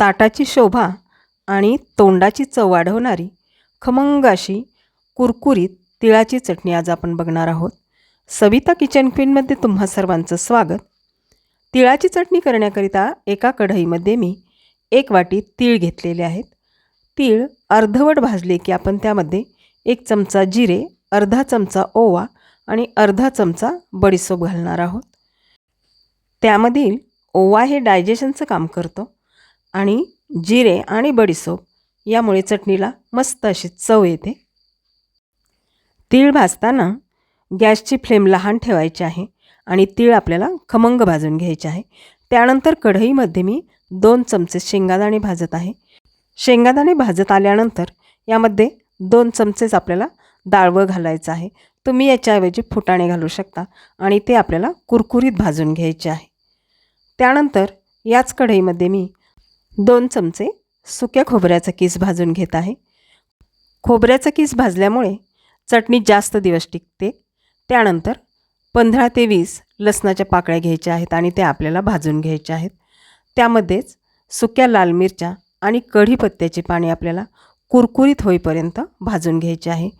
ताटाची शोभा आणि तोंडाची चव वाढवणारी खमंग अशी कुरकुरीत तिळाची चटणी आज आपण बघणार आहोत. सविता किचन क्वीनमध्ये तुम्हा सर्वांचं स्वागत. तिळाची चटणी करण्याकरिता एका कढईमध्ये मी एक वाटी तीळ घेतलेले आहेत. तीळ अर्धवट भाजले की आपण त्यामध्ये एक चमचा जिरे अर्धा चमचा ओवा आणि अर्धा चमचा बडीसोप घालणार आहोत. त्यामधील ओवा हे डायजेशनचं काम करतो. आणि जिरे आणि बडीसोप यामुळे चटणीला मस्त अशी चव येते. तीळ भाजताना गॅसची फ्लेम लहान ठेवायची आहे आणि तीळ आपल्याला खमंग भाजून घ्यायचे आहे. त्यानंतर कढईमध्ये मी दोन चमचे शेंगादाणे भाजत आहे. शेंगादाणे भाजत आल्यानंतर यामध्ये दोन चमचेच आपल्याला डाळवं घालायचं आहे. तुम्ही याच्याऐवजी फुटाणे घालू शकता आणि ते आपल्याला कुरकुरीत भाजून घ्यायचे आहे. त्यानंतर याच कढईमध्ये मी दोन चमचे सुक्या खोबऱ्याचा किस भाजून घेत आहे. खोबऱ्याचा किस भाजल्यामुळे चटणी जास्त दिवस टिकते. त्यानंतर पंधरा ते वीस लसणाच्या पाकळ्या घ्यायच्या आहेत आणि त्या आपल्याला भाजून घ्यायच्या आहेत. त्यामध्येच सुक्या लाल मिरच्या आणि कढीपत्त्याची पाणी आपल्याला कुरकुरीत होईपर्यंत भाजून घ्यायचे आहे.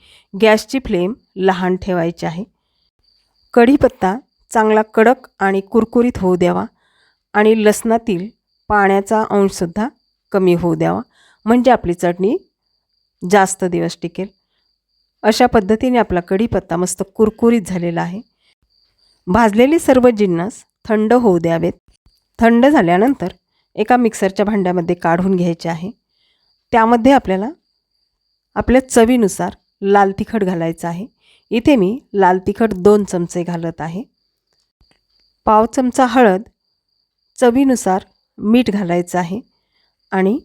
गॅसची फ्लेम लहान ठेवायची आहे. कढीपत्ता चांगला कडक आणि कुरकुरीत होऊ द्यावा आणि लसणातील पाण्याचा अंशसुद्धा कमी होऊ द्यावा. म्हणजे आपली चटणी जास्त दिवस टिकेल. अशा पद्धतीने आपला कढीपत्ता मस्त कुरकुरीत झालेला आहे. भाजलेले सर्व जिन्नस थंड होऊ द्यावेत. थंड झाल्यानंतर एका मिक्सरच्या भांड्यामध्ये काढून घ्यायचे आहे. त्यामध्ये आपल्याला आपल्या चवीनुसार लाल तिखट घालायचं आहे. इथे मी लाल तिखट दोन चमचे घालत आहे. पाव चमचा हळद चवीनुसार मीठ घालायचं आहे आणि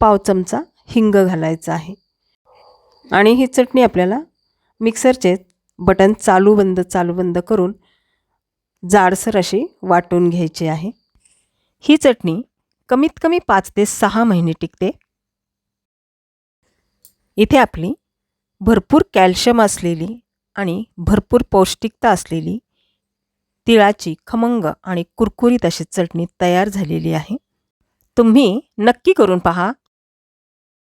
पाव चमचा हिंग घालायचा आहे. आणि ही चटणी आपल्याला मिक्सरचे बटन चालू बंद चालू बंद करून जाडसर अशी वाटून घ्यायची आहे. ही चटणी कमीत कमी पाच ते सहा महिने टिकते. इथे आपली भरपूर कॅल्शियम असलेली आणि भरपूर पौष्टिकता असलेली तिळाची खमंग आणि कुरकुरीत अशी चटणी तयार झालेली आहे. तुम्ही नक्की करून पहा